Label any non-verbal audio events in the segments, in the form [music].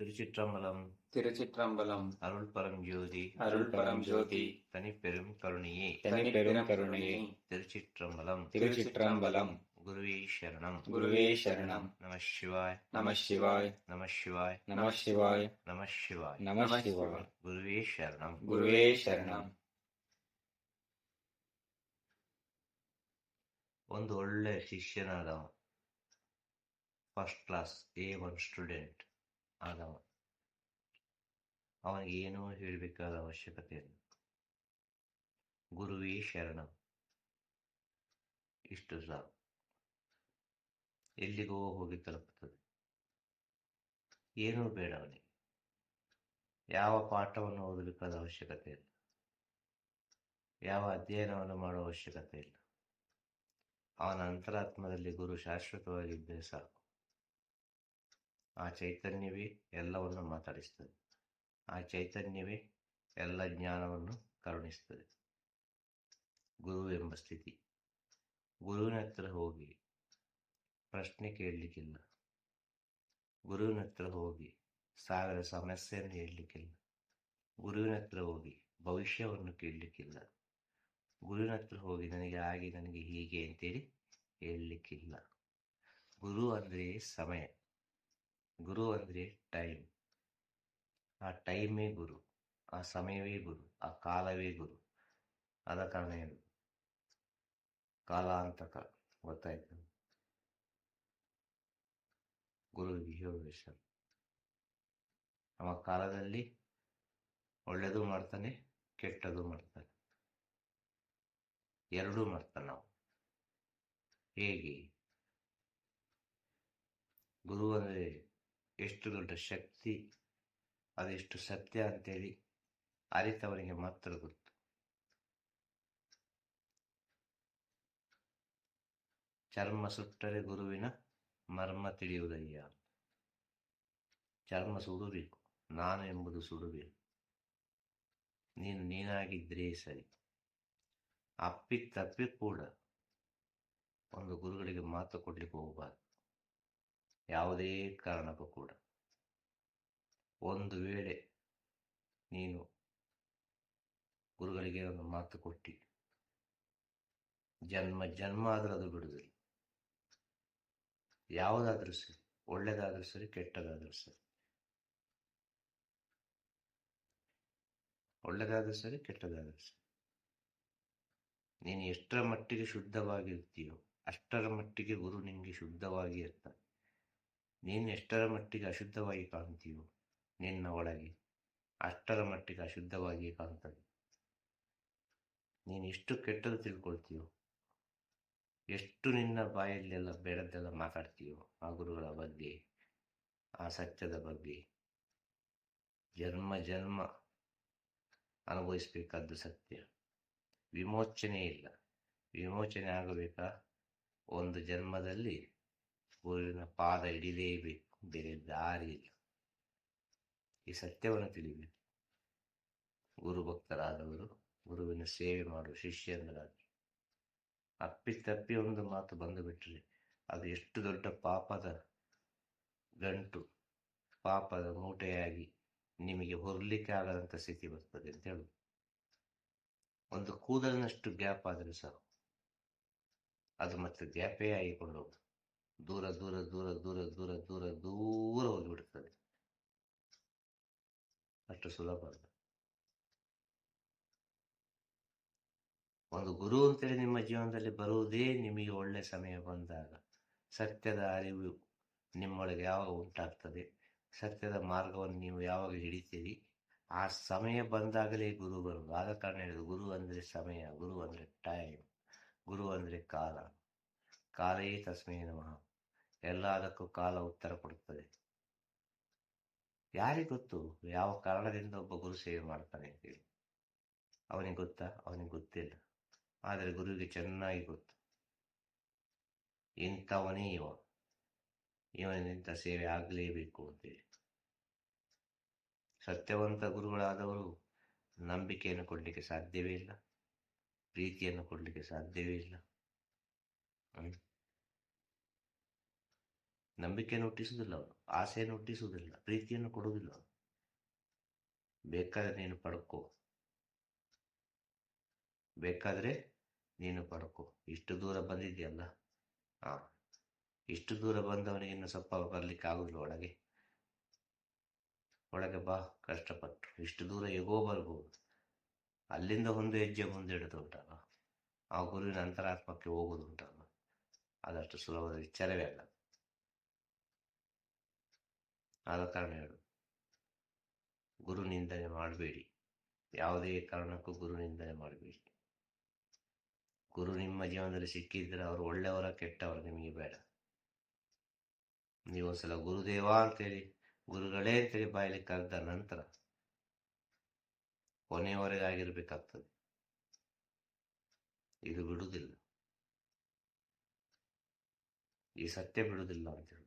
திருச்சிற்றம்பலம் திருச்சிற்றம்பலம் அருள் பரஞ்சோதி அருள் பரம் ஜோதி தனிப்பெரும் கருணையே தனிப்பெரும் கருணையே திருச்சிற்றம்பலம் திருச்சிற்றம்பலம் குருவே சரணம் குருவே சரணம் நம சிவாய் நம சிவாய் நம சிவாய் நம சிவாய் நம சிவாய் நம சிவாய் குருவே சரணம் குருவே சரணம் ಒಂದು ಒಳ್ಳೆ ಶಿಷ್ಯನಾದವ first class A one student ಆದವ ಅವನಿಗೆ ಏನೂ ಹೇಳಬೇಕಾದ ಅವಶ್ಯಕತೆ ಇಲ್ಲ. ಗುರುವೇ ಶರಣ. ಇಷ್ಟು ಸಾಕು. ಎಲ್ಲಿಗೋ ಹೋಗಿ ತಲುಪುತ್ತದೆ. ಏನೂ ಬೇಡ ಅವನಿಗೆ. ಯಾವ ಪಾಠವನ್ನು ಓದಬೇಕಾದ ಅವಶ್ಯಕತೆ ಇಲ್ಲ. ಯಾವ ಅಧ್ಯಯನವನ್ನು ಮಾಡುವ ಅವಶ್ಯಕತೆ ಇಲ್ಲ. ಅವನ ಅಂತರಾತ್ಮದಲ್ಲಿ ಗುರು ಶಾಶ್ವತವಾಗಿದ್ದರೆ ಸಾಕು. ಆ ಚೈತನ್ಯವೇ ಎಲ್ಲವನ್ನು ಮಾತಾಡಿಸ್ತದೆ. ಆ ಚೈತನ್ಯವೇ ಎಲ್ಲ ಜ್ಞಾನವನ್ನು ಕರುಣಿಸ್ತದೆ. ಗುರು ಎಂಬ ಸ್ಥಿತಿ. ಗುರುವಿನ ಹತ್ರ ಹೋಗಿ ಪ್ರಶ್ನೆ ಕೇಳಲಿಕ್ಕಿಲ್ಲ. ಗುರುವಿನ ಹತ್ರ ಹೋಗಿ ಸಾವಿರ ಸಮಸ್ಯೆಯನ್ನು ಹೇಳಲಿಕ್ಕಿಲ್ಲ. ಗುರುವಿನ ಹತ್ರ ಹೋಗಿ ಭವಿಷ್ಯವನ್ನು ಕೇಳಲಿಕ್ಕಿಲ್ಲ. ಗುರುವಿನ ಹತ್ರ ಹೋಗಿ ನನಗೆ ಹಾಗೆ ನನಗೆ ಹೀಗೆ ಅಂತೇಳಿ ಹೇಳಲಿಕ್ಕಿಲ್ಲ. ಗುರು ಅಂದರೆ ಸಮಯ. ಗುರು ಅಂದರೆ ಟೈಮ್ ಆ ಟೈಮೇ ಗುರು, ಆ ಸಮಯವೇ ಗುರು, ಆ ಕಾಲವೇ ಗುರು. ಆದ ಕಾರಣ ಏನು? ಕಾಲಾಂತಕ ಗೊತ್ತಾಯ್ತು. ಗುರು ಹೇಳುವ ನಮ್ಮ ಕಾಲದಲ್ಲಿ ಒಳ್ಳೆಯದು ಮಾಡ್ತಾನೆ, ಕೆಟ್ಟದು ಮಾಡ್ತಾನೆ. ಎರಡೂ ಮಾಡ್ತಾನೆ ನಾವು. ಹೇಗೆ? ಗುರು ಅಂದರೆ ಎಷ್ಟು ದೊಡ್ಡ ಶಕ್ತಿ, ಅದೆಷ್ಟು ಸತ್ಯ ಅಂತೇಳಿ ಅರಿತವರಿಗೆ ಮಾತ್ರ ಗೊತ್ತು. ಚರ್ಮ ಸುಟ್ಟರೆ ಗುರುವಿನ ಮರ್ಮ ತಿಳಿಯುವುದಯ್ಯ? ಚರ್ಮ ಸುಡಬೇಕು, ನಾನು ಎಂಬುದು ಸುಡಬೇಕು. ನೀನು ನೀನಾಗಿದ್ರೆ ಸರಿ. ಅಪ್ಪಿ ತಪ್ಪಿ ಕೂಡ ಒಂದು ಗುರುಗಳಿಗೆ ಮಾತು ಕೊಡ್ಲಿಕ್ಕೆ ಹೋಗಬಾರ್ದು. ಯಾವುದೇ ಕಾರಣಕ್ಕೂ ಕೂಡ. ಒಂದು ವೇಳೆ ನೀನು ಗುರುಗಳಿಗೆ ಒಂದು ಮಾತು ಕೊಟ್ಟಿ, ಜನ್ಮ ಜನ್ಮ ಆದರೂ ಅದು ಬಿಡುವುದಿಲ್ಲ ಯಾವುದಾದ್ರೂ ಸರಿ ಒಳ್ಳೆಯದಾದರೂ ಸರಿ, ಕೆಟ್ಟದಾದರೂ ಸರಿ. ಒಳ್ಳೆಯದಾದರೂ ಸರಿ, ಕೆಟ್ಟದಾದರೂ ಸರಿ. ನೀನು ಎಷ್ಟರ ಮಟ್ಟಿಗೆ ಶುದ್ಧವಾಗಿರ್ತೀಯೋ, ಅಷ್ಟರ ಮಟ್ಟಿಗೆ ಗುರು ನಿನಗೆ ಶುದ್ಧವಾಗಿ ಇರ್ತಾನೆ. ನೀನು ಎಷ್ಟರ ಮಟ್ಟಿಗೆ ಅಶುದ್ಧವಾಗಿ ಕಾಣ್ತೀಯೋ ನಿನ್ನ ಒಳಗೆ ಅಷ್ಟರ ಮಟ್ಟಿಗೆ ಅಶುದ್ಧವಾಗಿ ಕಾಣ್ತದೆ. ನೀನು ಎಷ್ಟು ಕೆಟ್ಟದ್ದು ತಿಳ್ಕೊಳ್ತೀಯೋ, ಎಷ್ಟು ನಿನ್ನ ಬಾಯಲ್ಲೆಲ್ಲ ಬೇಡದ್ದೆಲ್ಲ ಮಾತಾಡ್ತೀಯೋ ಆ ಗುರುಗಳ ಬಗ್ಗೆ, ಆ ಸತ್ಯದ ಬಗ್ಗೆ ಜನ್ಮ ಜನ್ಮ ಅನುಭವಿಸಬೇಕಾದ್ದು ಸತ್ಯ. ವಿಮೋಚನೆ ಇಲ್ಲ. ವಿಮೋಚನೆ ಆಗಬೇಕಾ? ಒಂದು ಜನ್ಮದಲ್ಲಿ ಗುರುವಿನ ಪಾದ ಹಿಡಿಲೇಬೇಕು ಬೇರೆ ದಾರಿ ಇಲ್ಲ ಈ ಸತ್ಯವನ್ನು ತಿಳಿಬೇಕು ಗುರು ಭಕ್ತರಾದವರು ಗುರುವಿನ ಸೇವೆ ಮಾಡುವ ಶಿಷ್ಯಂದರಾಗಿ ಅಪ್ಪಿತಪ್ಪಿ ಒಂದು ಮಾತು ಬಂದು ಬಿಟ್ಟರೆ ಅದು ಎಷ್ಟು ದೊಡ್ಡ ಪಾಪದ ಗಂಟು ಪಾಪದ ಮೂಟೆಯಾಗಿ ನಿಮಗೆ ಹೊರಲಿಕ್ಕೆ ಆಗದಂಥ ಸ್ಥಿತಿ ಬರ್ತದೆ ಅಂತ ಹೇಳುದು ಒಂದು ಕೂದಲಿನಷ್ಟು ಗ್ಯಾಪ್ ಆದರೆ ಸಾಕು ಅದು ಮತ್ತೆ ಗ್ಯಾಪೇ ಆಗಿಕೊಂಡು ದೂರ ದೂರ ದೂರ ದೂರ ದೂರ ದೂರ ದೂರ ಹೋಗಿಬಿಡ್ತದೆ. ಅಷ್ಟು ಸುಲಭ ಅಲ್ಲ. ಒಂದು ಗುರು ಅಂತೇಳಿ ನಿಮ್ಮ ಜೀವನದಲ್ಲಿ ಬರುವುದೇ ನಿಮಗೆ ಒಳ್ಳೆ ಸಮಯ ಬಂದಾಗ ಸತ್ಯದ ಅರಿವು ನಿಮ್ಮೊಳಗೆ ಯಾವಾಗ ಉಂಟಾಗ್ತದೆ, ಸತ್ಯದ ಮಾರ್ಗವನ್ನು ನೀವು ಯಾವಾಗ ಹಿಡಿತೀರಿ, ಆ ಸಮಯ ಬಂದಾಗಲೇ ಗುರು ಬರುವುದು. ಆದ ಕಾರಣ ಹೇಳಿದ್ರು ಗುರು ಅಂದರೆ ಸಮಯ, ಗುರು ಅಂದರೆ ಟೈಮ್ ಗುರು ಅಂದರೆ ಕಾಲ. ಕಾಲೇ ತಸ್ಮೈ ನಮಃ. ಎಲ್ಲದಕ್ಕೂ ಕಾಲ ಉತ್ತರ ಕೊಡುತ್ತದೆ. ಯಾರಿಗೆ ಗೊತ್ತು? ಯಾವ ಕಾರಣದಿಂದ ಒಬ್ಬ ಗುರು ಸೇವೆ ಮಾಡ್ತಾನೆ ಅಂತೇಳಿ ಅವನಿಗೆ ಗೊತ್ತಾ? ಅವನಿಗೆ ಗೊತ್ತಿಲ್ಲ. ಆದರೆ ಗುರುವಿಗೆ ಚೆನ್ನಾಗಿ ಗೊತ್ತು. ಇಂಥವನೇ ಇವ. ಇವನಿಂದ ಸೇವೆ ಆಗಲೇಬೇಕು ಅಂತೇಳಿ ಸತ್ಯವಂತ ಗುರುಗಳಾದವರು ನಂಬಿಕೆಯನ್ನು ಕೊಡಲಿಕ್ಕೆ ಸಾಧ್ಯವೇ ಇಲ್ಲ. ಪ್ರೀತಿಯನ್ನು ಕೊಡಲಿಕ್ಕೆ ಸಾಧ್ಯವೇ ಇಲ್ಲ. ನಂಬಿಕೆಯನ್ನು ಹುಟ್ಟಿಸುವುದಿಲ್ಲ ಅವನು ಆಸೆಯನ್ನು ಹುಟ್ಟಿಸುವುದಿಲ್ಲ ಪ್ರೀತಿಯನ್ನು ಕೊಡುವುದಿಲ್ಲ ಬೇಕಾದರೆ ನೀನು ಪಡ್ಕೋ. ಬೇಕಾದರೆ ನೀನು ಪಡ್ಕೋ. ಇಷ್ಟು ದೂರ ಬಂದಿದೆಯಲ್ಲ? ಹಾ ಇಷ್ಟು ದೂರ ಬಂದವನಿಗೆ ಇನ್ನು ಸ್ವಲ್ಪ ಬರಲಿಕ್ಕೆ ಆಗುದಿಲ್ಲ ಒಳಗೆ. ಒಳಗೆ ಬಾ, ಕಷ್ಟಪಟ್ಟು. ಇಷ್ಟು ದೂರ ಹೇಗೋ ಬರ್ಬೋದು. ಅಲ್ಲಿಂದ ಒಂದು ಹೆಜ್ಜೆ ಮುಂದೆ ಇಡುದುಂಟಲ್ಲ ಆ ಗುರುವಿನ ಅಂತರಾತ್ಮಕ್ಕೆ ಹೋಗುದುಂಟಲ್ಲ ಅದಷ್ಟು ಸುಲಭದ ವಿಚಾರವೇ ಅಲ್ಲ. ಆದ ಹೇಳು. ಗುರು ನಿಂದನೆ ಮಾಡಬೇಡಿ. ಯಾವುದೇ ಕಾರಣಕ್ಕೂ ಗುರು ನಿಂದನೆ ಮಾಡಬೇಡಿ. ಗುರು ನಿಮ್ಮ ಜೀವನದಲ್ಲಿ ಸಿಕ್ಕಿದ್ರೆ ಅವರು ಒಳ್ಳೆಯವರ ಕೆಟ್ಟವರು ನಿಮಗೆ ಬೇಡ. ನೀವು ಒಂದ್ಸಲ ಗುರುದೇವ ಅಂತೇಳಿ, ಗುರುಗಳೇ ಅಂತೇಳಿ ಬಾಯಲ್ಲಿ ಕರೆದ ನಂತರ ಕೊನೆಯವರೆಗೆ ಆಗಿರ್ಬೇಕಾಗ್ತದೆ ಇದು ಬಿಡುವುದಿಲ್ಲ. ಈ ಸತ್ಯ ಬಿಡುವುದಿಲ್ಲ ಅಂತ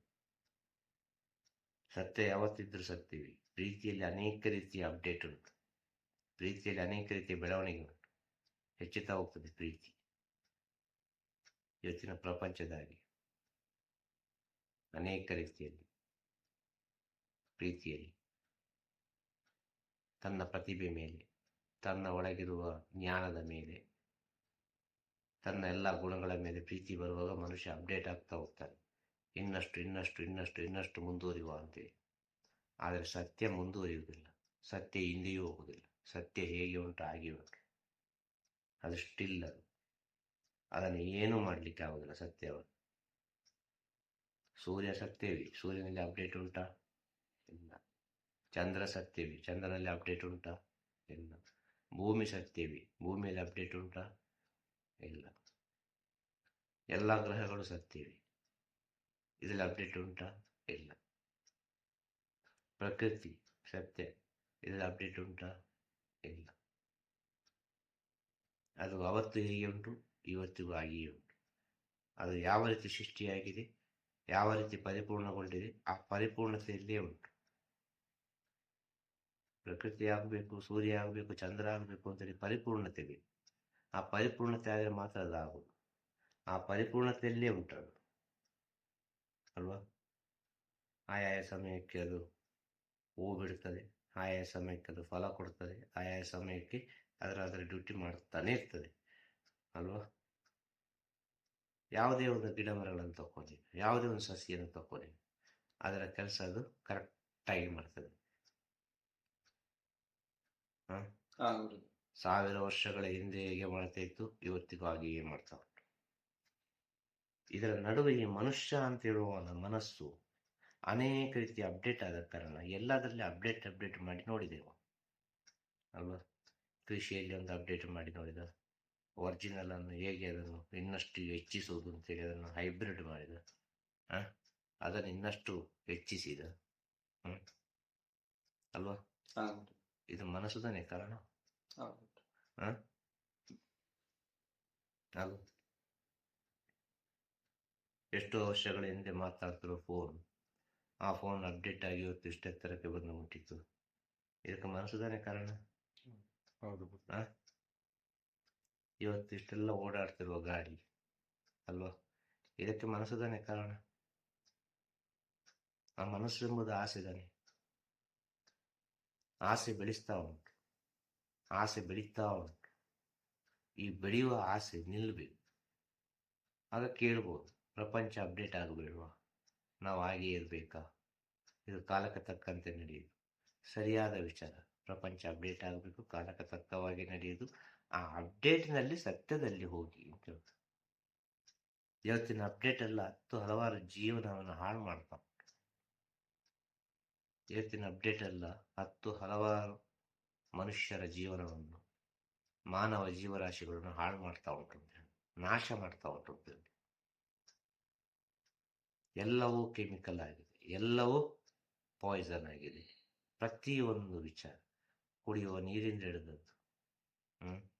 ಸತ್ಯ ಯಾವತ್ತಿದ್ರೂ ಸತ್ತೀವಿ ಪ್ರೀತಿಯಲ್ಲಿ ಅನೇಕ ರೀತಿಯ ಅಪ್ಡೇಟ್ ಉಂಟು. ಪ್ರೀತಿಯಲ್ಲಿ ಅನೇಕ ರೀತಿಯ ಬೆಳವಣಿಗೆ ಉಂಟು. ಹೆಚ್ಚುತ್ತಾ ಹೋಗ್ತದೆ ಪ್ರೀತಿ. ಇವತ್ತಿನ ಪ್ರಪಂಚದಾಗಿ ಅನೇಕ ರೀತಿಯಲ್ಲಿ ಪ್ರೀತಿಯಲ್ಲಿ ತನ್ನ ಪ್ರತಿಭೆ ಮೇಲೆ, ತನ್ನ ಒಳಗಿರುವ ಜ್ಞಾನದ ಮೇಲೆ, ತನ್ನ ಎಲ್ಲ ಗುಣಗಳ ಮೇಲೆ ಪ್ರೀತಿ ಬರುವಾಗ ಮನುಷ್ಯ ಅಪ್ಡೇಟ್ ಆಗ್ತಾ ಹೋಗ್ತಾನೆ. ಇನ್ನಷ್ಟು ಇನ್ನಷ್ಟು ಇನ್ನಷ್ಟು ಇನ್ನಷ್ಟು ಮುಂದುವರಿಯುವ ಅಂತೇಳಿ ಆದರೆ ಸತ್ಯ ಮುಂದುವರಿಯುವುದಿಲ್ಲ. ಸತ್ಯ ಹಿಂದೆಯೂ ಹೋಗುವುದಿಲ್ಲ. ಸತ್ಯ ಹೇಗೆ ಉಂಟು ಹಾಗೆ ಉಂಟು ಅದು ಸ್ಟಿಲ್ ಅದು. ಅದನ್ನು ಏನೂ ಮಾಡಲಿಕ್ಕೆ ಆಗುವುದಿಲ್ಲ ಸತ್ಯವನ್ನು. ಸೂರ್ಯ ಸತ್ಯವೇ. ಸೂರ್ಯನಲ್ಲಿ ಅಪ್ಡೇಟ್ ಉಂಟಾ? ಇಲ್ಲ. ಚಂದ್ರ ಸತ್ಯವೇ. ಚಂದ್ರನಲ್ಲಿ ಅಪ್ಡೇಟ್ ಉಂಟಾ? ಇಲ್ಲ. ಭೂಮಿ ಸತ್ಯವೇ. ಭೂಮಿಯಲ್ಲಿ ಅಪ್ಡೇಟ್ ಉಂಟಾ? ಇಲ್ಲ. ಎಲ್ಲ ಗ್ರಹಗಳು ಸತ್ಯವೇ. ಇದರಲ್ಲಿ ಅಪ್ಡೇಟ್ ಉಂಟಾ ಇಲ್ಲ ಪ್ರಕೃತಿ ಸತ್ಯ ಇದರಲ್ಲಿ ಅಪ್ಡೇಟ್ ಉಂಟಾ ಇಲ್ಲ ಅದು ಅವತ್ತು ಹೇಗೆ ಉಂಟು ಇವತ್ತಿಗೂ ಹಾಗೆಯೇ ಉಂಟು ಅದು ಯಾವ ರೀತಿ ಸೃಷ್ಟಿಯಾಗಿದೆ ಯಾವ ರೀತಿ ಪರಿಪೂರ್ಣಗೊಂಡಿದೆ ಆ ಪರಿಪೂರ್ಣತೆಯಲ್ಲೇ ಉಂಟು ಪ್ರಕೃತಿ ಆಗಬೇಕು ಸೂರ್ಯ ಆಗಬೇಕು ಚಂದ್ರ ಆಗಬೇಕು ಅಂತೇಳಿ ಪರಿಪೂರ್ಣತೆ ಬೇಕು ಆ ಪರಿಪೂರ್ಣತೆ ಆದರೆ ಮಾತ್ರ ಅದು ಆ ಪರಿಪೂರ್ಣತೆಯಲ್ಲೇ ಉಂಟದು ಅಲ್ವಾ? ಆಯಾಯ ಸಮಯಕ್ಕೆ ಅದು ಹೂ ಬಿಡ್ತದೆ ಆಯಾಯ ಸಮಯಕ್ಕೆ ಅದು ಫಲ ಕೊಡ್ತದೆ. ಆಯಾಯ ಸಮಯಕ್ಕೆ ಅದರ ಅದರ ಡ್ಯೂಟಿ ಮಾಡ್ತಾನೆ ಇರ್ತದೆ. ಅಲ್ವಾ? ಯಾವುದೇ ಒಂದು ಗಿಡ ಮರಗಳನ್ನು ತಕೊಳ್ಳಿ ಯಾವುದೇ ಒಂದು ಸಸಿಯನ್ನು ತಕೊಳ್ಳಿ ಅದರ ಕೆಲಸ ಅದು ಕರೆಕ್ಟಾಗಿ ಮಾಡ್ತದೆ. ಸಾವಿರ ವರ್ಷಗಳ ಹಿಂದೆ ಹೇಗೆ ಮಾಡ್ತಾ ಇತ್ತು ಇವತ್ತಿಗೂ ಹಾಗೆ ಮಾಡ್ತಾ ಉಂಟು ಇದರ ನಡುವೆ ಈ ಮನುಷ್ಯ ಅಂತ ಒಂದು ಮನಸ್ಸು ಅನೇಕ ರೀತಿ ಅಪ್ಡೇಟ್ ಆದ ಕಾರಣ ಎಲ್ಲದರಲ್ಲಿ ಅಪ್ಡೇಟ್ ಅಪ್ಡೇಟ್ ಮಾಡಿ ನೋಡಿದೆವು. ಅಲ್ವಾ? ಕೃಷಿಯಲ್ಲಿ ಒಂದು ಅಪ್ಡೇಟ್ ಮಾಡಿ ನೋಡಿದ? ಒರಿಜಿನಲ್ ಅನ್ನು ಹೇಗೆ ಅದನ್ನು ಇನ್ನಷ್ಟು ಹೆಚ್ಚಿಸುವುದು ಅಂತೇಳಿ ಅದನ್ನು ಹೈಬ್ರಿಡ್ ಮಾಡಿದ. ಆ? ಅದನ್ನು ಇನ್ನಷ್ಟು ಹೆಚ್ಚಿಸಿದ. ಅಲ್ವಾ? ಇದು ಮನಸ್ಸು ತಾನೇ ಕಾರಣ? ಅದು ಎಷ್ಟೋ ವರ್ಷಗಳ ಹಿಂದೆ ಮಾತಾಡ್ತಿರೋ ಫೋನ್ ಆ ಫೋನ್ ಅಪ್ಡೇಟ್ ಆಗಿ ಇವತ್ತು ಇಷ್ಟು ಎತ್ತರಕ್ಕೆ ಬಂದು ಮುಟ್ಟಿತ್ತು. ಇದಕ್ಕೆ ಮನಸ್ಸುದಾನೆ ಕಾರಣ? ಹೌದು? ಇವತ್ತು ಇಷ್ಟೆಲ್ಲ ಓಡಾಡ್ತಿರುವ ಗಾಡಿ ಅಲ್ವಾ? ಇದಕ್ಕೆ ಮನಸ್ಸುದಾನೆ ಕಾರಣ? ಆ ಮನಸ್ಸು ಎಂಬುದು ಆಸೆ ತಾನೆ? ಆಸೆ ಬೆಳೆಸ್ತಾ ಉಂಟು. ಆಸೆ ಬೆಳೀತಾ ಉಂಟು. ಈ ಬೆಳೆಯುವ ಆಸೆ ನಿಲ್ಲಬೇಕು ಆಗ ಕೇಳ್ಬೋದು. ಪ್ರಪಂಚ ಅಪ್ಡೇಟ್ ಆಗಬೇಡವಾ. ನಾವು ಹಾಗೇ ಇರಬೇಕಾ? ಇದು ಕಾಲಕ್ಕೆ ತಕ್ಕಂತೆ ನಡೆಯುವುದು ಸರಿಯಾದ ವಿಚಾರ. ಪ್ರಪಂಚ ಅಪ್ಡೇಟ್ ಆಗಬೇಕು, ಕಾಲಕ್ಕೆ ತಕ್ಕವಾಗಿ ನಡೆಯುವುದು ಆ ಅಪ್ಡೇಟ್ನಲ್ಲಿ ಸತ್ಯದಲ್ಲಿ ಹೋಗಿ ಅಂತ. ಇವತ್ತಿನ ಅಪ್ಡೇಟ್ ಎಲ್ಲ ಹತ್ತು ಹಲವಾರು ಜೀವನವನ್ನು ಹಾಳು ಮಾಡ್ತಾ ಉಂಟು. ಇವತ್ತಿನ ಅಪ್ಡೇಟ್ ಎಲ್ಲ ಹತ್ತು ಹಲವಾರು ಮನುಷ್ಯರ ಜೀವನವನ್ನು, ಮಾನವ ಜೀವರಾಶಿಗಳನ್ನು ಹಾಳು ಮಾಡ್ತಾ ಉಂಟು ನಾಶ ಮಾಡ್ತಾ ಉಂಟು. ಎಲ್ಲವೂ ಕೆಮಿಕಲ್ ಆಗಿದೆ, ಎಲ್ಲವೂ ಪಾಯ್ಸನ್ ಆಗಿದೆ. ಪ್ರತಿಯೊಂದು ವಿಚಾರ, ಕುಡಿಯುವ ನೀರಿಂದ ಹಿಡಿದದ್ದು ಹ್ಞೂ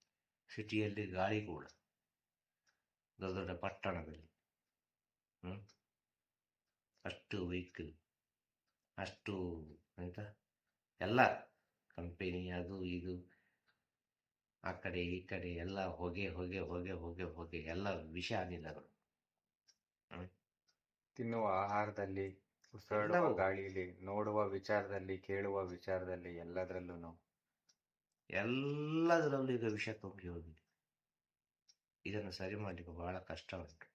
ಸಿಟಿಯಲ್ಲಿ ಗಾಳಿ ಕೂಡ, ದೊಡ್ಡ ದೊಡ್ಡ ಪಟ್ಟಣದಲ್ಲಿ, ಹ್ಮ್, ಅಷ್ಟು ವೆಹಿಕಲ್ ಅಷ್ಟು ಎಂತ, ಎಲ್ಲ ಕಂಪೆನಿ ಅದು ಇದು, ಆ ಕಡೆ ಈ ಕಡೆ ಎಲ್ಲ ಹೊಗೆ ಹೊಗೆ ಹೊಗೆ ಹೊಗೆ ಹೊಗೆ ಎಲ್ಲ ವಿಷ ಅನಿಲಗಳು ತಿನ್ನುವ ಆಹಾರದಲ್ಲಿ ಉಸಿರಾಡುವ. ಗಾಳಿಯಲ್ಲಿ ನೋಡುವ ವಿಚಾರದಲ್ಲಿ ಕೇಳುವ ವಿಚಾರದಲ್ಲಿ ಎಲ್ಲದರಲ್ಲೂ ಎಲ್ಲದರಲ್ಲೂ ಈಗ ವಿಷ ತುಂಬಿ ಹೋಗಿದೆ. ಇದನ್ನು ಸರಿ ಮಾಡಲಿಕ್ಕೆ ಬಹಳ ಕಷ್ಟ ಉಂಟು.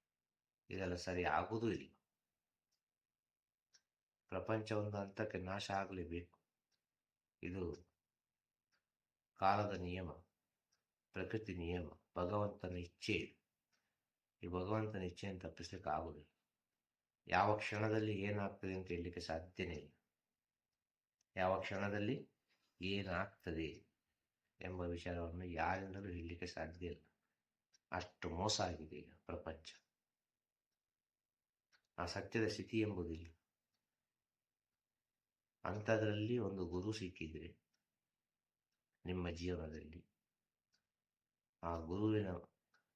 ಇದೆಲ್ಲ ಸರಿ ಆಗುವುದೂ ಇಲ್ಲ. ಪ್ರಪಂಚ ಒಂದು ಹಂತಕ್ಕೆ ನಾಶ ಆಗಲೇಬೇಕು. ಇದು ಕಾಲದ ನಿಯಮ ಪ್ರಕೃತಿ ನಿಯಮ ಭಗವಂತನ ಇಚ್ಛೆ ಇದು. ಈ ಭಗವಂತನ ಇಚ್ಛೆಯನ್ನು ತಪ್ಪಿಸ್ಲಿಕ್ಕೆ ಆಗುವುದಿಲ್ಲ ಯಾವ ಕ್ಷಣದಲ್ಲಿ ಏನಾಗ್ತದೆ ಅಂತ ಹೇಳಲಿಕ್ಕೆ ಸಾಧ್ಯನೇ ಇಲ್ಲ. ಯಾವ ಕ್ಷಣದಲ್ಲಿ ಏನಾಗ್ತದೆ ಎಂಬ ವಿಚಾರವನ್ನು ಯಾರಿಂದಲೂ ಹೇಳಲಿಕ್ಕೆ ಸಾಧ್ಯ ಇಲ್ಲ. ಅಷ್ಟು ಮೋಸ ಆಗಿದೆ ಈಗ ಪ್ರಪಂಚ. ಆ ಸತ್ಯದ ಸ್ಥಿತಿ ಎಂಬುದಿಲ್ಲ. ಅಂಥದ್ರಲ್ಲಿ ಒಂದು ಗುರು ಸಿಕ್ಕಿದ್ರೆ ನಿಮ್ಮ ಜೀವನದಲ್ಲಿ ಆ ಗುರುವಿನ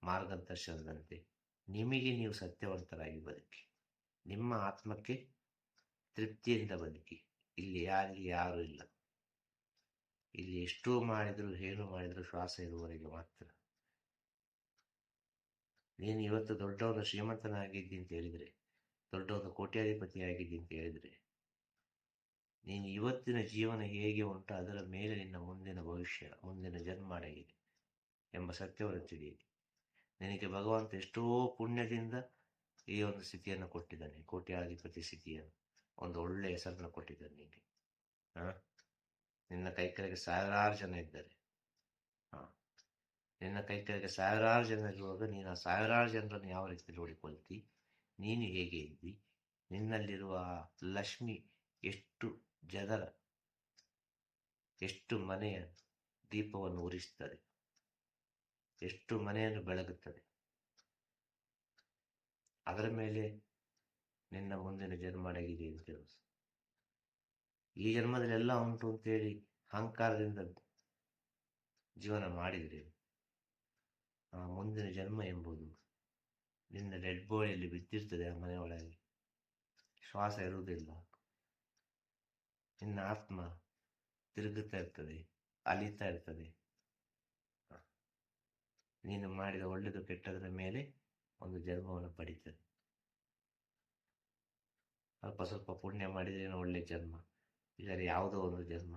ಮಾರ್ಗದರ್ಶನದಂತೆ ನಿಮಗೆ ನೀವು ಸತ್ಯವಂತರಾಗಿ ಬದುಕಿ. ನಿಮ್ಮ ಆತ್ಮಕ್ಕೆ ತೃಪ್ತಿಯಿಂದ ಬದುಕಿ. ಇಲ್ಲಿ ಯಾರಿಗೆ ಯಾರು ಇಲ್ಲ. ಇಲ್ಲಿ ಎಷ್ಟು ಮಾಡಿದ್ರು, ಏನು ಮಾಡಿದ್ರು ಶ್ವಾಸ ಇರುವವರೆಗೆ ಮಾತ್ರ. ನೀನು ಇವತ್ತು ದೊಡ್ಡವನ ಶ್ರೀಮಂತನಾಗಿದ್ದಿ ಅಂತ ಹೇಳಿದ್ರೆ, ದೊಡ್ಡವನ ಕೋಟ್ಯಾಧಿಪತಿ ಆಗಿದ್ದಿ ಅಂತ ಹೇಳಿದ್ರೆ, ನೀನು ಇವತ್ತಿನ ಜೀವನ ಹೇಗೆ ಉಂಟು, ಅದರ ಮೇಲೆ ನಿನ್ನ ಮುಂದಿನ ಭವಿಷ್ಯ, ಮುಂದಿನ ಜನ್ಮ ಅಡಗಿದೆ ಎಂಬ ಸತ್ಯವನ್ನು ತಿಳಿಯಿರಿ. ನಿನಗೆ ಭಗವಂತ ಎಷ್ಟೋ ಪುಣ್ಯದಿಂದ ಈ ಒಂದು ಸ್ಥಿತಿಯನ್ನು ಕೊಟ್ಟಿದ್ದಾನೆ, ಕೋಟ್ಯಾಧಿಪತಿ ಸ್ಥಿತಿಯನ್ನು. ಒಂದು ಒಳ್ಳೆ ಹೆಸರನ್ನು ಕೊಟ್ಟಿದ್ದಾನೆ ನಿನಗೆ ಹಾ? ನಿನ್ನ ಕೈ ಕೆಳಗೆ ಸಾವಿರಾರು ಜನ ಇದ್ದಾರೆ. ಹಾ? ನಿನ್ನ ಕೈ ಕೆಳಗೆ ಸಾವಿರಾರು ಜನ ಇರುವಾಗ ನೀನು ಆ ಸಾವಿರಾರು ಜನರನ್ನು ಯಾವ ರೀತಿ ನೋಡಿಕೊಳ್ತಿ? ನೀನು ಹೇಗೆ ಇದ್ದಿ? ನಿನ್ನಲ್ಲಿರುವ ಲಕ್ಷ್ಮಿ ಎಷ್ಟು ಜನರ, ಎಷ್ಟು ಮನೆಯ ದೀಪವನ್ನು ಉರಿಸ್ತದೆ ಎಷ್ಟು ಮನೆಯನ್ನು ಬೆಳಗುತ್ತದೆ? ಅದರ ಮೇಲೆ ನಿನ್ನ ಮುಂದಿನ ಜನ್ಮ ಅಡಗಿದೆ ಅಂತ ಹೇಳುದು ಈ ಜನ್ಮದಲ್ಲಿ ಎಲ್ಲ ಉಂಟು ಅಂತೇಳಿ ಅಹಂಕಾರದಿಂದ ಜೀವನ ಮಾಡಿದರೆ ಆ ಮುಂದಿನ ಜನ್ಮ ಎಂಬುದು ನಿನ್ನ ಡೆಡ್ ಬಾಡಿಯಲ್ಲಿ ಬಿದ್ದಿರ್ತದೆ ಆ ಮನೆಯೊಳಗೆ. ಶ್ವಾಸ ಇರುವುದಿಲ್ಲ. ನಿನ್ನ ಆತ್ಮ ತಿರುಗುತ್ತಾ ಇರ್ತದೆ ಅಲಿತಾ ಇರ್ತದೆ. ನೀನು ಮಾಡಿದ ಒಳ್ಳೆಯದು ಕೆಟ್ಟದರ ಮೇಲೆ ಒಂದು ಜನ್ಮವನ್ನು ಪಡೀತದೆ. ಅಲ್ಪ ಸ್ವಲ್ಪ ಪುಣ್ಯ ಮಾಡಿದ್ರೇನು ಒಳ್ಳೆ ಜನ್ಮ. ಇದರಲ್ಲಿ ಯಾವುದೋ ಒಂದು ಜನ್ಮ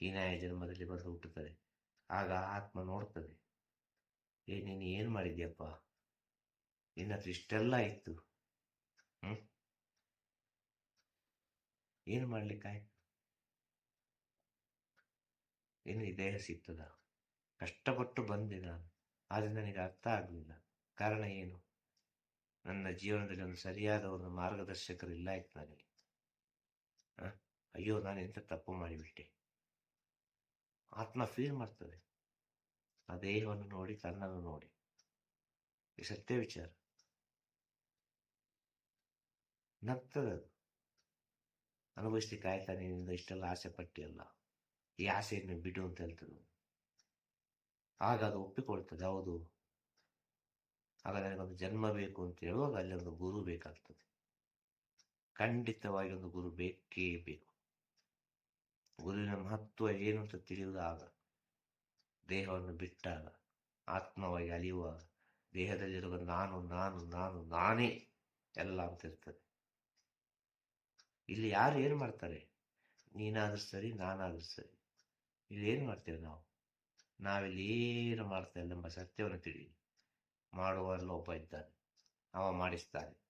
ಹೀನಾಯ ಜನ್ಮದಲ್ಲಿ ಬಂದು ಹುಟ್ಟುತ್ತದೆ. ಆಗ ಆತ್ಮ ನೋಡ್ತದೆ. ಏ, ನೀನು ಏನು ಮಾಡಿದ್ಯಪ್ಪ? ನಿನ್ನ ಹತ್ರ ಇಷ್ಟೆಲ್ಲ ಇತ್ತು. ಹ್ಞೂ ಏನು ಮಾಡ್ಲಿಕ್ಕಾಯ್ತು? ಏನು ಈ ದೇಹ ಸಿಗ್ತದ? ಕಷ್ಟಪಟ್ಟು ಬಂದೆ ನಾನು. ಆದರೆ ನನಗೆ ಅರ್ಥ ಆಗಲಿಲ್ಲ. ಕಾರಣ ಏನು? ನನ್ನ ಜೀವನದಲ್ಲಿ ಒಂದು ಸರಿಯಾದ ಒಂದು ಮಾರ್ಗದರ್ಶಕರು ಇಲ್ಲ ಆಯ್ತು ನನಗೆ? ಅಯ್ಯೋ, ನಾನು ಎಂತ ತಪ್ಪು ಮಾಡಿಬಿಟ್ಟೆ? ಆತ್ಮ ಫೀಲ್ ಮಾಡ್ತದೆ. ಆ ದೇಹವನ್ನು ನೋಡಿ, ತನ್ನನ್ನು ನೋಡಿ. ಈ ಸತ್ಯ ವಿಚಾರ. ನಗ್ತದದು ಅನುಭವಿಸ್ಲಿಕ್ಕೆ ಆಯ್ತಾ ನಿನ್ನಿಂದ ಇಷ್ಟೆಲ್ಲ ಆಸೆ ಪಟ್ಟಿಯಲ್ಲ? ಈ ಆಸೆಯನ್ನು ಬಿಡು ಅಂತ ಹೇಳ್ತದೆ. ಆಗ ಅದು ಒಪ್ಪಿಕೊಳ್ತದೆ. ಹೌದು. ಆಗ ಒಂದು ಜನ್ಮ ಬೇಕು ಅಂತ ಹೇಳುವಾಗ ಅಲ್ಲಿ ಒಂದು ಗುರು ಬೇಕಾಗ್ತದೆ. ಖಂಡಿತವಾಗಿ ಒಂದು ಗುರು ಬೇಕೇ ಬೇಕು. ಗುರುವಿನ ಮಹತ್ವ ಏನು ಅಂತ ತಿಳಿಯೋದಾಗ ದೇಹವನ್ನು ಬಿಟ್ಟಾಗ, ಆತ್ಮವಾಗಿ ಅಲಿಯುವಾಗ ದೇಹದಲ್ಲಿರುವ ನಾನು ನಾನು ನಾನು, ನಾನೇ ಎಲ್ಲ ಅಂತ ಇರ್ತದೆ. ಇಲ್ಲಿ ಯಾರು ಏನು ಮಾಡ್ತಾರೆ? ನೀನಾದ್ರೂ ಸರಿ, ನಾನಾದ್ರೂ ಸರಿ. ಇಲ್ಲಿ ಏನು ಮಾಡ್ತೇವೆ ನಾವು? ನಾವಿಲ್ಲಿ ಏನು ಮಾಡ್ತಾ ಇಲ್ಲ ಎಂಬ ಸತ್ಯವನ್ನು ತಿಳಿ ಮಾಡುವಲ್ಲ ಒಬ್ಬ ಇದ್ದಾನೆ. ಅವ ಮಾಡಿಸ್ತಾನೆ.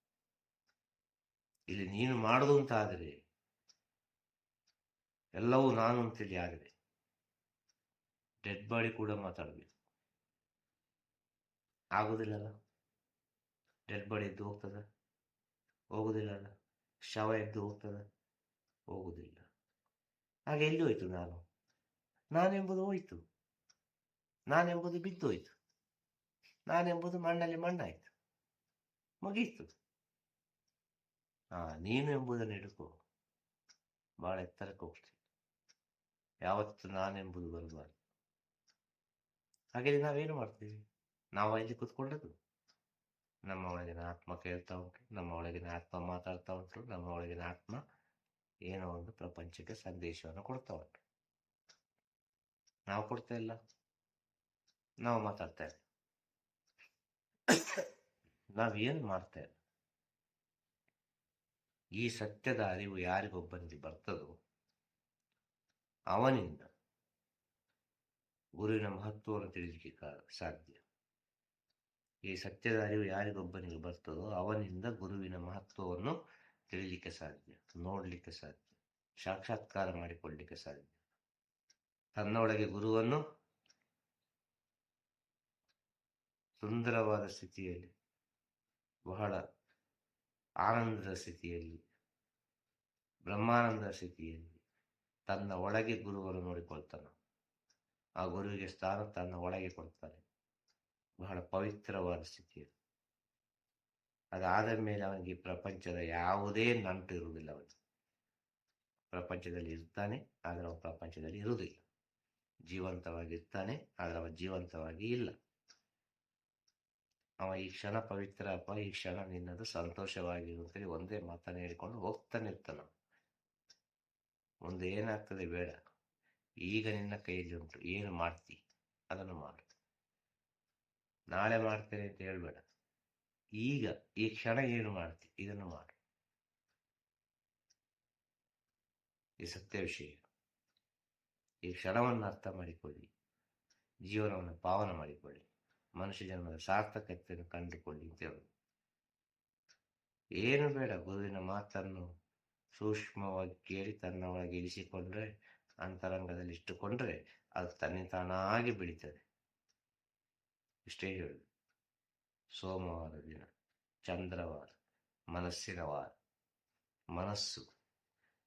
ಇಲ್ಲಿ ನೀನು ಮಾಡುದು ಅಂತ ಆದರೆ, ಎಲ್ಲವೂ ನಾನು ಅಂತೇಳಿ ಆಗಿದೆ ಡೆಡ್ ಬಾಡಿ ಕೂಡ ಮಾತಾಡಬೇಕು. ಆಗುದಿಲ್ಲಲ್ಲ? ಡೆಡ್ ಬಾಡಿ ಎದ್ದು ಹೋಗ್ತದ? ಹೋಗುದಿಲ್ಲಲ್ಲ? ಶವ ಎದ್ದು ಹೋಗ್ತದ? ಹೋಗುದಿಲ್ಲ. ಹಾಗೆ ಎಲ್ಲಿ ಹೋಯ್ತು ನಾನು? ನಾನೆಂಬುದು ಹೋಯ್ತು. ನಾನೆಂಬುದು ಬಿದ್ದೋಯ್ತು. ನಾನೆಂಬುದು ಮಣ್ಣಲ್ಲಿ ಮಣ್ಣಾಯಿತು. ಮುಗೀತು. ಹಾ ನೀನು ಎಂಬುದನ್ನು ಹಿಡ್ಕೋ. ಬಹಳ ಎತ್ತರಕ್ಕೆ ಹೋಗ್ತೀನಿ. ಯಾವತ್ತು ನಾನೆಂಬುದು ಬರಬಾರ್ದು ಹಾಗೆ. ನಾವೇನು ಮಾಡ್ತೀವಿ? ನಾವು ಇಲ್ಲಿ ಕೂತ್ಕೊಂಡದ್ದು ನಮ್ಮ ಒಳಗಿನ ಆತ್ಮ ಕೇಳ್ತಾ ಉಂಟು, ನಮ್ಮ ಒಳಗಿನ ಆತ್ಮ ಮಾತಾಡ್ತಾ ಉಂಟು, ನಮ್ಮ ಒಳಗಿನ ಆತ್ಮ ಏನೋ ಒಂದು ಪ್ರಪಂಚಕ್ಕೆ ಸಂದೇಶವನ್ನು ಕೊಡ್ತಾ ಉಂಟು. ನಾವು ಕೊಡ್ತಾ ಇಲ್ಲ. ನಾವು ಮಾತಾಡ್ತಾ ಇಲ್ಲ. [coughs] ನಾವೇನು ಮಾಡ್ತೇವೆ ಈ ಸತ್ಯದ ಅರಿವು ಯಾರಿಗೊಬ್ಬನಿಗೆ ಬರ್ತದೋ ಅವನಿಂದ ಗುರುವಿನ ಮಹತ್ವವನ್ನು ತಿಳಿಲಿಕ್ಕೆ ಸಾಧ್ಯ. ಈ ಸತ್ಯದ ಅರಿವು ಯಾರಿಗೊಬ್ಬನಿಗೆ ಬರ್ತದೋ ಅವನಿಂದ ಗುರುವಿನ ಮಹತ್ವವನ್ನು ತಿಳಿಲಿಕ್ಕೆ ಸಾಧ್ಯ, ನೋಡಲಿಕ್ಕೆ ಸಾಧ್ಯ, ಸಾಕ್ಷಾತ್ಕಾರ ಮಾಡಿಕೊಳ್ಳಲಿಕ್ಕೆ ಸಾಧ್ಯ. ತನ್ನೊಳಗೆ ಗುರುವನ್ನು ಸುಂದರವಾದ ಸ್ಥಿತಿಯಲ್ಲಿ, ಬಹಳ ಆನಂದದ ಸ್ಥಿತಿಯಲ್ಲಿ ಬ್ರಹ್ಮಾನಂದ ಸ್ಥಿತಿಯಲ್ಲಿ ತನ್ನ ಒಳಗೆ ಗುರುವನ್ನು ನೋಡಿಕೊಳ್ತಾನೆ. ಆ ಗುರುವಿಗೆ ಸ್ಥಾನ ತನ್ನ ಒಳಗೆ ಕೊಡ್ತಾನೆ. ಬಹಳ ಪವಿತ್ರವಾದ ಸ್ಥಿತಿಯಲ್ಲಿ. ಅದಾದ ಮೇಲೆ ಅವನಿಗೆ ಪ್ರಪಂಚದ ಯಾವುದೇ ನಂಟು ಇರುವುದಿಲ್ಲ ಅವನಿಗೆ. ಪ್ರಪಂಚದಲ್ಲಿ ಇರ್ತಾನೆ, ಆದರೆ ಅವನು ಪ್ರಪಂಚದಲ್ಲಿ ಇರುವುದಿಲ್ಲ. ಜೀವಂತವಾಗಿರ್ತಾನೆ, ಆದರೆ ಅವ ಜೀವಂತವಾಗಿ ಇಲ್ಲ. ಅವ ಈ ಕ್ಷಣ ಪವಿತ್ರ ಅಪ್ಪ ಈ ಕ್ಷಣ ನಿನ್ನದು ಸಂತೋಷವಾಗಿರುವಂಥೇಳಿ ಒಂದೇ ಮಾತನ್ನು ಹೇಳಿಕೊಂಡು ಹೋಗ್ತಾನೆ ಇರ್ತಾನ ಮುಂದೆ ಏನಾಗ್ತದೆ ಬೇಡ. ಈಗ ನಿನ್ನ ಕೈಯಲ್ಲಿ ಉಂಟು. ಏನು ಮಾಡ್ತಿ? ಅದನ್ನು ಮಾಡು. ನಾಳೆ ಮಾಡ್ತೇನೆ ಅಂತ ಹೇಳ್ಬೇಡ. ಈಗ, ಈ ಕ್ಷಣ ಏನು ಮಾಡ್ತಿ? ಇದನ್ನು ಮಾಡು. ಈ ಸತ್ಯ ವಿಷಯ. ಈ ಕ್ಷಣವನ್ನು ಅರ್ಥ ಮಾಡಿಕೊಳ್ಳಿ. ಜೀವನವನ್ನು ಪಾವನ ಮಾಡಿಕೊಳ್ಳಿ. ಮನುಷ್ಯ ಜನ್ಮದ ಸಾರ್ಥಕತೆಯನ್ನು ಕಂಡುಕೊಂಡಿದ್ದೆವು. ಏನು ಬೇಡ, ಗುರುವಿನ ಮಾತನ್ನು ಸೂಕ್ಷ್ಮವಾಗಿ ಕೇಳಿ ತನ್ನ ಒಳಗೆ ಇರಿಸಿಕೊಂಡ್ರೆ, ಅಂತರಂಗದಲ್ಲಿ ಇಟ್ಟುಕೊಂಡ್ರೆ ಅದು ತನ್ನಿತಾನಾಗಿ ಬೆಳೀತದೆ. ಇಷ್ಟೇ ಹೇಳುದು. ಸೋಮವಾರ ದಿನ, ಚಂದ್ರವಾರ, ಮನಸ್ಸಿನ ವಾರ, ಮನಸ್ಸು,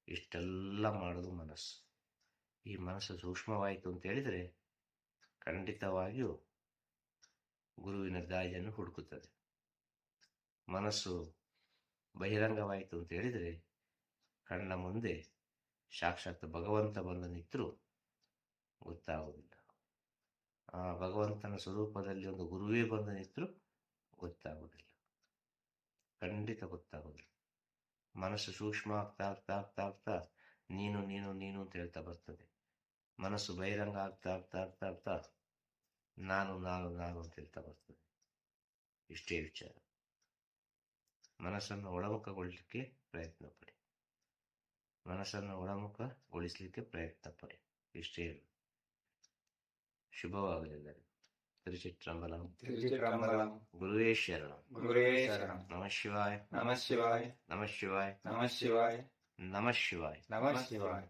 ಇಷ್ಟೆಲ್ಲ ಮಾಡೋದು ಮನಸ್ಸು. ಈ ಮನಸ್ಸು ಸೂಕ್ಷ್ಮವಾಯಿತು ಅಂತ ಹೇಳಿದರೆ ಖಂಡಿತವಾಗಿಯೂ ಗುರುವಿನ ದಾರಿಯನ್ನು ಹುಡುಕುತ್ತದೆ. ಮನಸ್ಸು ಬಹಿರಂಗವಾಯಿತು ಅಂತ ಹೇಳಿದರೆ ಕಣ್ಣ ಮುಂದೆ ಸಾಕ್ಷಾತ್ ಭಗವಂತ ಬಂದು ನಿಂತರೂ ಗೊತ್ತಾಗುವುದಿಲ್ಲ. ಆ ಭಗವಂತನ ಸ್ವರೂಪದಲ್ಲಿ ಒಂದು ಗುರುವೇ ಬಂದು ನಿಂತರೂ ಗೊತ್ತಾಗುವುದಿಲ್ಲ. ಖಂಡಿತ ಗೊತ್ತಾಗುವುದಿಲ್ಲ. ಮನಸ್ಸು ಸೂಕ್ಷ್ಮ ಆಗ್ತಾ ಆಗ್ತಾ ಆಗ್ತಾ ಆಗ್ತಾ ನೀನು ನೀನು ನೀನು ಅಂತ ಹೇಳ್ತಾ ಬರ್ತದೆ. ಮನಸ್ಸು ಬಹಿರಂಗ ಆಗ್ತಾ ಆಗ್ತಾ ಆಗ್ತಾ ಆಗ್ತಾ ನಾನು ನಾನು ನಾನು ಅಂತ ಹೇಳ್ತಾ ಬರ್ತದೆ. ಇಷ್ಟೇ ವಿಚಾರ. ಮನಸ್ಸನ್ನು ಒಳಮುಖಗೊಳ್ಳಲಿಕ್ಕೆ ಪ್ರಯತ್ನ ಪಡಿ. ಮನಸ್ಸನ್ನು ಒಳಮುಖಗೊಳಿಸಲಿಕ್ಕೆ ಪ್ರಯತ್ನ ಪಡಿ. ಇಷ್ಟೇ ಹೇಳು ಶುಭವಾಗಲಿಲ್ಲರಿಗೂ ತಿರುಚಿಟ್ರಂಬಲಂ. ತಿರುಚಿಟ್ರಂಬಲಂ. ಗುರುವೇ ಶರಣಂ. ಗುರುವೇ ಶರಣಂ. ನಮಃ ಶಿವಾಯ್. ನಮಃ ಶಿವಾಯ್. ನಮಃ ಶಿವಾಯ್. ನಮಃ ಶಿವಾಯ. ನಮಃ ಶಿವಾಯ್. ನಮಃ ಶಿವಾಯ.